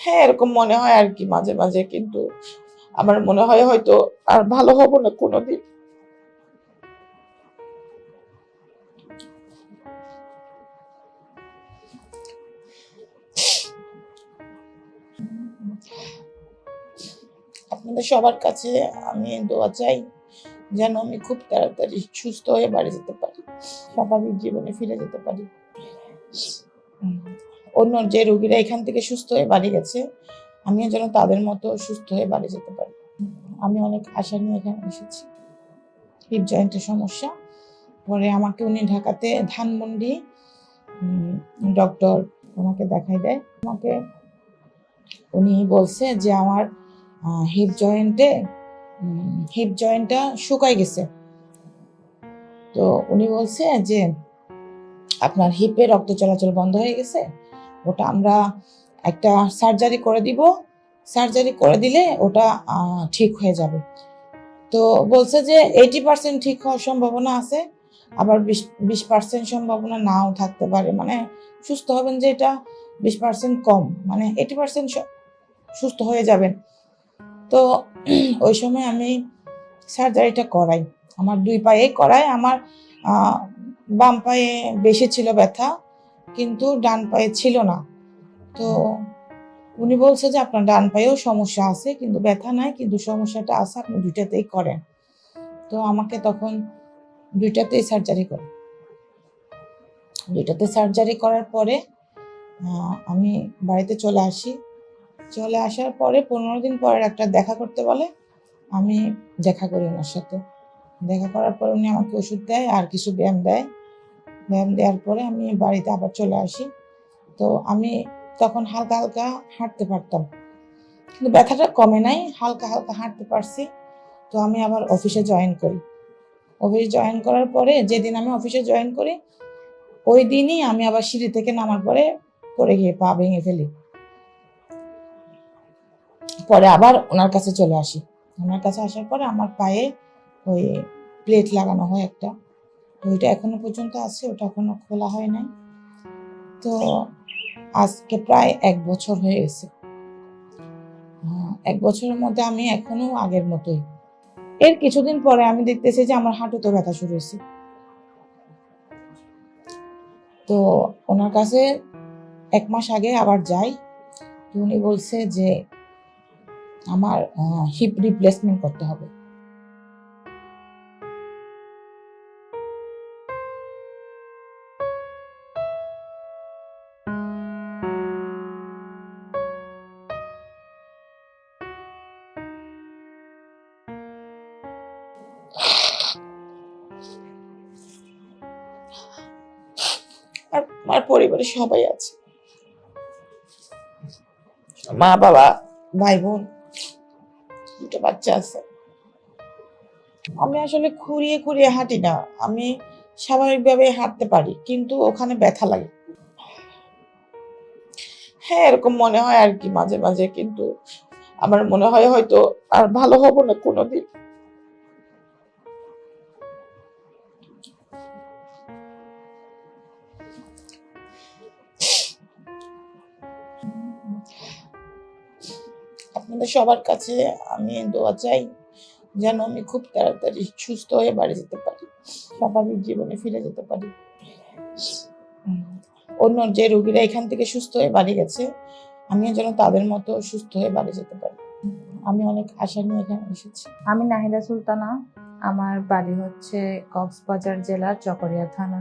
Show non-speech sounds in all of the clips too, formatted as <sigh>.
হ্যাঁ এরকম মনে হয় আর কি মাঝে মাঝে, কিন্তু আমার মনে হয় হয়তো আর ভালো হব না কোনোদিন। আপনাদের সবার কাছে আমি দোয়া চাই যেন আমি খুব তাড়াতাড়ি সুস্থ হয়ে বাড়ি যেতে পারি, স্বাভাবিক জীবনে ফিরে যেতে পারি। অন্য যে রোগীরা এখান থেকে সুস্থ হয়ে বাড়ি গেছে, আমিও যেন তাদের মতো সুস্থ হয়ে বাড়ি যেতে পারি। আমি অনেক আশা নিয়ে এখানে এসেছি। হিপ জয়েন্টের সমস্যা। পরে আমাকে উনি ঢাকাতে ধানমন্ডি ডক্টর ওনাকে দেখাই দেয়। আমাকে উনি বলছে যে আমার হিপ জয়েন্টে হিপ জয়েন্টটা শুকাই গেছে। তো উনি বলছে যে আপনার হিপে রক্ত চলাচল বন্ধ হয়ে গেছে? ওটা আমরা একটা সার্জারি করে দিব। সার্জারি করে দিলে ওটা ঠিক হয়ে যাবে। তো বলছে যে এইটি পার্সেন্ট ঠিক হওয়ার সম্ভাবনা আছে, আবার বিশ বিশ পার্সেন্ট সম্ভাবনা নাও থাকতে পারে। মানে সুস্থ হবেন যে এটা বিশ পার্সেন্ট কম মানে এইটি পার্সেন্ট সুস্থ হয়ে যাবেন। তো <clears throat> ওই সময় আমি সার্জারিটা করাই। আমার দুই পায়ে করাই আমার বাম পায়ে বেশি ছিল ব্যথা কিন্তু ডান পায়ে ছিল না। তো উনি বলছে যে আপনার ডান পায়েও সমস্যা আছে, কিন্তু ব্যথা নাই, কিন্তু সমস্যাটা আছে, আপনি দুইটাতেই করেন। তো আমাকে তখন দুইটাতেই সার্জারি করে। দুইটাতে সার্জারি করার পরে আমি বাড়িতে চলে আসি। চলে আসার পরে পনেরো দিন পরে একটা দেখা করতে বলে, আমি দেখা করি ওনার সাথে। দেখা করার পরে উনি আমাকে ওষুধ দেয়, আর কিছু ব্যায়াম দেয়। ব্যায়াম দেওয়ার পরে আমি বাড়িতে আবার চলে আসি। তো আমি তখন হালকা হালকা হাঁটতে পারতাম। কিন্তু ব্যথাটা কমে নাই, হালকা হালকা হাঁটতে পারছি। তো আমি আবার অফিসে জয়েন করি। অফিসে জয়েন করার পরে যেদিন আমি অফিসে জয়েন করি, ওই দিনই আমি আবার সিঁড়ি থেকে নামার পরে পড়ে গিয়ে পা ভেঙে ফেলি। পরে আবার ওনার কাছে চলে আসি। ওনার কাছে আসার পরে আমার পায়ে ওই প্লেট লাগানো হয় একটা। ওইটা এখনও পর্যন্ত আছে, ওটা এখনও খোলা হয় নাই। তো আজকে প্রায় এক বছর হয়ে গেছে। এক বছরের মধ্যে আমি এখনও আগের মতোই। এর কিছুদিন পরে আমি দেখতেছি যে আমার হাঁটুতে ব্যথা শুরু হয়েছে। তো ওনার কাছে এক মাস আগে আবার যাই, তো উনি বলছে যে আমার হিপ রিপ্লেসমেন্ট করতে হবে। আর আমার পরিবারে সবাই আছে। মা বাবা ভাই বোন দুটো বাচ্চা আছে। আমি আসলে খুঁড়িয়ে খুঁড়িয়ে হাঁটি না। আমি স্বাভাবিকভাবে হাঁটতে পারি কিন্তু ওখানে ব্যথা লাগে। হ্যাঁ এরকম মনে হয় আর কি মাঝে মাঝে কিন্তু আমার মনে হয় হয়তো আর ভালো হব না কোনোদিন। সবার কাছে আমি দোয়া চাই যেন আমি খুব তাড়াতাড়ি সুস্থ হয়ে বাড়ি যেতে পারি, স্বাভাবিক জীবনে ফিরে যেতে পারি। অন্য যে রোগীরা এখান থেকে সুস্থ হয়ে বাড়ি গেছে, আমিও যেন তাদের মতো সুস্থ হয়ে বাড়ি যেতে পারি। আমি অনেক আশা নিয়ে এখানে এসেছি। আমি নাহিদা সুলতানা, আমার বাড়ি হচ্ছে কক্সবাজার জেলার চকরিয়া থানা।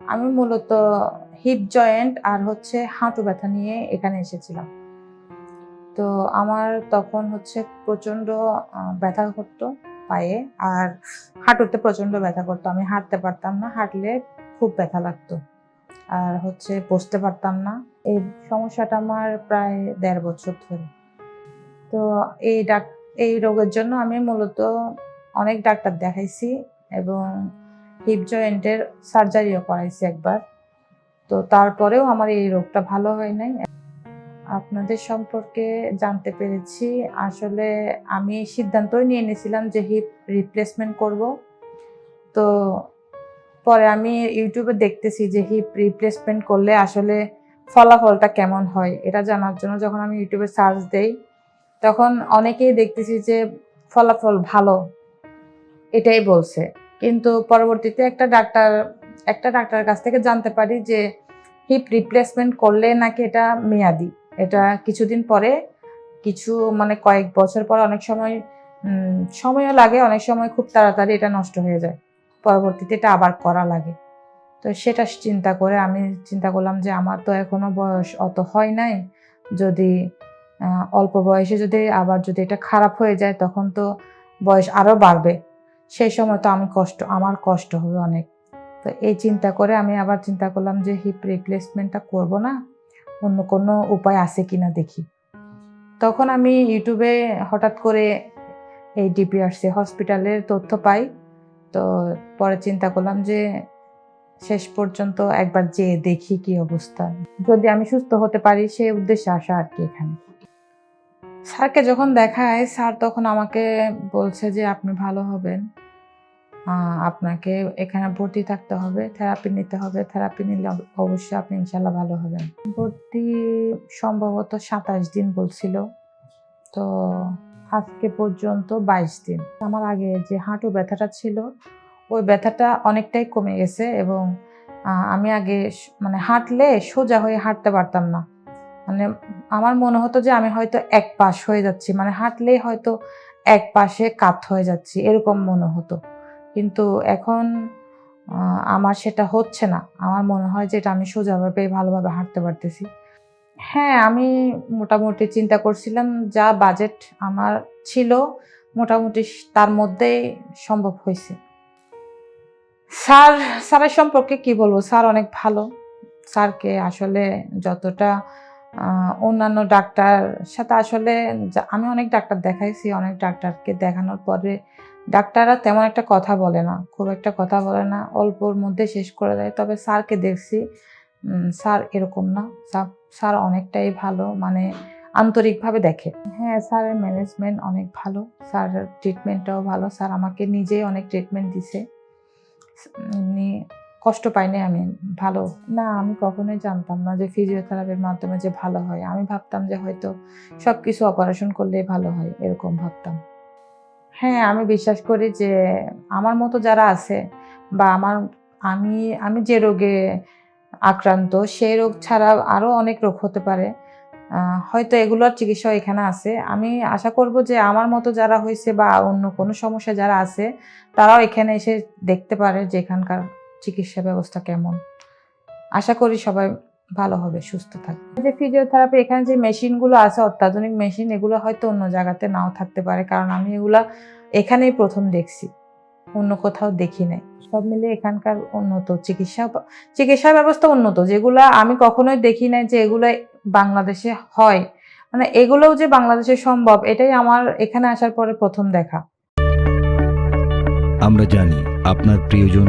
আমি মূলত হিপ জয়েন্ট আর হচ্ছে হাঁটু ব্যথা নিয়ে এখানে এসেছিলাম। তো আমার তখন হচ্ছে প্রচণ্ড ব্যথা করতো পায়ে আর হাঁটুতে প্রচণ্ড ব্যথা করতো। আমি হাঁটতে পারতাম না, হাঁটলে খুব ব্যথা লাগতো আর হচ্ছে বসতে পারতাম না। এই সমস্যাটা আমার প্রায় দেড় বছর ধরে। তো এই ডাক, এই রোগের জন্য আমি মূলত অনেক ডাক্তার দেখাইছি এবং হিপ জয়েন্টের সার্জারিও করাইছি একবার। তো তারপরেও আমার এই রোগটা ভালো হয় নাই। আপনাদের সম্পর্কে জানতে পেরেছি। আসলে আমি সিদ্ধান্তই নিয়ে নিয়েছিলাম যে হিপ রিপ্লেসমেন্ট করব। তো পরে আমি ইউটিউবে দেখতেছি যে হিপ রিপ্লেসমেন্ট করলে আসলে ফলাফলটা কেমন হয়, এটা জানার জন্য যখন আমি ইউটিউবে সার্চ দেই, তখন অনেকেই দেখতেছি যে ফলাফল ভালো, এটাই বলছে। কিন্তু পরবর্তীতে একটা ডাক্তার, একটা ডাক্তারের কাছ থেকে জানতে পারি যে হিপ রিপ্লেসমেন্ট করলে নাকি এটা মেয়াদি। এটা কিছুদিন পরে, কিছু মানে কয়েক বছর পর অনেক সময় সময়ও লাগে, অনেক সময় খুব তাড়াতাড়ি এটা নষ্ট হয়ে যায়। পরবর্তীতে এটা আবার করা লাগে। তো সেটা চিন্তা করে আমি চিন্তা করলাম যে আমার তো এখনও বয়স অত হয় নাই। যদি অল্প বয়সে যদি আবার যদি এটা খারাপ হয়ে যায়, তখন তো বয়স আরও বাড়বে। সেই সময় তো আমি কষ্ট, আমার কষ্ট হবে অনেক। তো এই চিন্তা করে আমি আবার চিন্তা করলাম যে হিপ রিপ্লেসমেন্টটা করব না। অন্য কোনো উপায় আছে কি না দেখি। তখন আমি ইউটিউবে হঠাৎ করে এই ডিপিআরসি হসপিটালের তথ্য পাই। তো পরে চিন্তা করলাম যে শেষ পর্যন্ত একবার যেয়ে দেখি কি অবস্থা। যদি আমি সুস্থ হতে পারি সেই উদ্দেশ্যে আসা আর কি এখানে। স্যারকে যখন দেখায়, স্যার তখন আমাকে বলছে যে, আপনি ভালো হবেন। আপনাকে এখানে ভর্তি থাকতে হবে থেরাপি নিতে হবে। থেরাপি নিলে অবশ্যই আপনি ইনশাল্লাহ ভালো হবেন। ভর্তি সম্ভবত সাতাশ দিন বলছিল। তো আজকে পর্যন্ত বাইশ দিন। আমার আগে যে হাঁটু ব্যথাটা ছিল, ওই ব্যথাটা অনেকটাই কমে গেছে এবং আমি আগে মানে হাঁটলে সোজা হয়ে হাঁটতে পারতাম না। মানে আমার মনে হতো যে আমি হয়তো এক পাশ হয়ে যাচ্ছি মানে হাঁটলেই হয়তো এক পাশে কাত হয়ে যাচ্ছি, এরকম মনে হতো। কিন্তু এখন আমার সেটা হচ্ছে না। আমার মনে হয় যে এটা আমি সোজাভাবে ভালোভাবে হাঁটতে পারতেছি। হ্যাঁ আমি মোটামুটি চিন্তা করছিলাম যা বাজেট আমার ছিল মোটামুটি তার মধ্যেই সম্ভব হয়েছে। স্যার, স্যারের সম্পর্কে কি বলব? স্যার অনেক ভালো। স্যারকে আসলে যতটা অন্যান্য ডাক্তার সাথে আসলে, আমি অনেক ডাক্তার দেখাইছি, অনেক ডাক্তারকে দেখানোর পরে ডাক্তাররা তেমন একটা কথা বলে না, খুব একটা কথা বলে না, অল্পর মধ্যে শেষ করে দেয়। তবে স্যারকে দেখছি স্যার এরকম না, স্যার- স্যার অনেকটাই ভালো মানে আন্তরিকভাবে দেখে। হ্যাঁ স্যারের ম্যানেজমেন্ট অনেক ভালো স্যারের ট্রিটমেন্টটাও ভালো, স্যার আমাকে নিজেই অনেক ট্রিটমেন্ট দিছে। এমনি কষ্ট পাইনি আমি, ভালো। না, আমি কখনোই জানতাম না যে ফিজিওথেরাপির মাধ্যমে যে ভালো হয়। আমি ভাবতাম যে হয়তো সব কিছু অপারেশন করলেই ভালো হয়, এরকম ভাবতাম। হ্যাঁ আমি বিশ্বাস করি যে আমার মতো যারা আছে বা আমার, আমি আমি যে রোগে আক্রান্ত, সেই রোগ ছাড়া আরও অনেক রোগ হতে পারে। হয়তো এগুলোর চিকিৎসা এখানে আছে। আমি আশা করব যে আমার মতো যারা হয়েছে বা অন্য কোনো সমস্যা যারা আছে, তারাও এখানে এসে দেখতে পারে যে এখানকার চিকিৎসা ব্যবস্থা কেমন। আশা করি সবাই ভালো হবে, সুস্থ থাকবে। যে ফিজিওথেরাপি এখানে যে মেশিনগুলো আছে, অত্যাধুনিক মেশিন এগুলো হয়তো অন্য জায়গাতে নাও থাকতে পারে। কারণ আমি এগুলা এখানেই প্রথম দেখছি, অন্য কোথাও দেখি নাই। সব মিলে এখানকার উন্নত, চিকিৎসা চিকিৎসা ব্যবস্থা উন্নত। যেগুলা আমি কখনোই দেখি নাই যে এগুলো বাংলাদেশে হয়। মানে এগুলোও যে বাংলাদেশে সম্ভব, এটাই আমার এখানে আসার পরে প্রথম দেখা। আমরা জানি আপনার প্রিয়জন